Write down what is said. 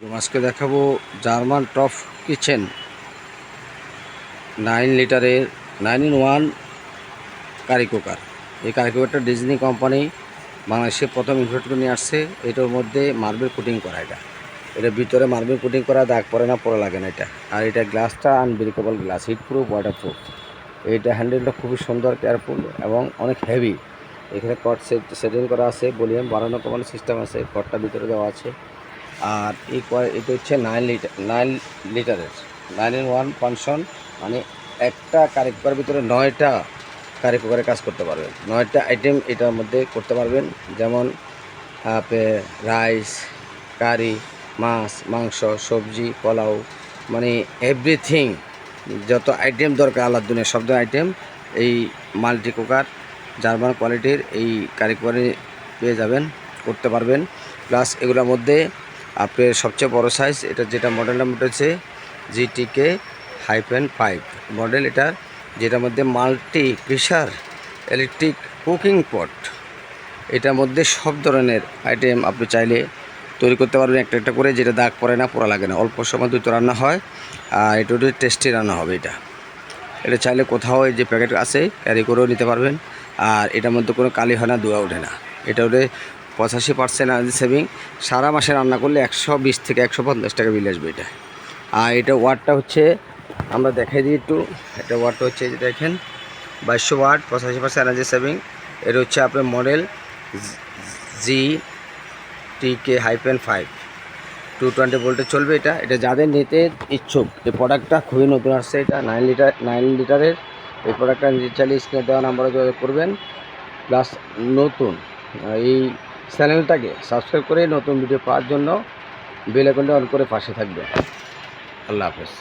আজকে দেখাবো German top kitchen. Nine লিটারের nine in one curry cooker এই কারি কুকারটা ডিজনি কোম্পানি বাংলাদেশে প্রথম ইনভেস্ট করে নিয়ে আসছে। এটার মধ্যে মার্বেল কোটিং করা এটা। এটা ভিতরে মার্বেল কোটিং করা, দাগ পড়ে না, পড়ে লাগে না এটা। আর এটা গ্লাসটা unbreakable glass heat proof water proof এইটা হ্যান্ডেলটা খুবই সুন্দর কেয়ারফুল এবং অনেক হেভি এখানে কট সেট সেটিং করা আছে ভলিউম বাড়ানো কমানো সিস্টেম আছে। কটটা ভিতরে দেওয়া আছে। আর এই ক- এটা হচ্ছে নাইন লিটার নাইন লিটারের নাইন ইন ওয়ান ফাংশন মানে একটা কারি কুকারের ভিতরে নয়টা কারি কুকারে কাজ করতে পারবেন। নয়টা আইটেম এটার মধ্যে করতে পারবেন। যেমন, আপে রাইস কারি মাছ, মাংস, সবজি, পোলাও মানে এভরিথিং যত আইটেম দরকার আলাদা দুনিয়া সব আইটেম এই মাল্টি কুকার জার্মান কোয়ালিটির এই কারি কুকারে পেয়ে যাবেন, করতে পারবেন। প্লাস এগুলোর মধ্যে আপনার সবচেয়ে বড় সাইজ এটা যেটা মডেল নাম্বার হচ্ছে জিটিকে হাইফেন ফাইভ মডেল এটা, যেটার মধ্যে multi pressure electric cooking pot এটার মধ্যে সব ধরনের আইটেম আপনি চাইলে তৈরি করতে পারবেন, একটা একটা করে, যেটা দাগ পড়ে না, পোড়া লাগে না। অল্প সময় দ্রুত রান্না হয়, আর এটা টেস্টি রান্না হবে এটা। এটা চাইলে কোথাও এই যে প্যাকেট আছে ক্যারি করেও নিতে পারবেন, আর এটার মধ্যে কোনো কালি হয় না, ধোয়া ওঠে না। এটা ওটা পঁচাশি পার্সেন্ট এনার্জি সেভিং সারা মাসে রান্না করলে একশো বিশ থেকে একশো পঞ্চাশ টাকা বিল আসবে এটা। আর এটা ওয়াটটা হচ্ছে, আমরা দেখাই দিই একটু, এটা ওয়াটটা হচ্ছে যে দেখেন, বাইশশো ওয়াট পঁচাশি পার্সেন্ট এনার্জি সেভিং এটা হচ্ছে আপনার মডেল জি টি টিকে হাইপেন ফাইভ টু টোয়েন্টি ভোল্টে চলবে এটা এটা যাদের নিতে ইচ্ছুক, এই প্রোডাক্টটা খুবই নতুন আসছে এটা নাইন লিটার নাইন লিটারের এই প্রোডাক্টটা চাইলে স্ক্রিনে দেওয়া নাম্বারে যোগাযোগ করবেন। প্লাস নতুন, এই চ্যানেলটাকে সাবস্ক্রাইব করে নতুন ভিডিও পাওয়ার জন্য বেল অন করে পাশে থাকবে। আল্লাহ হাফেজ।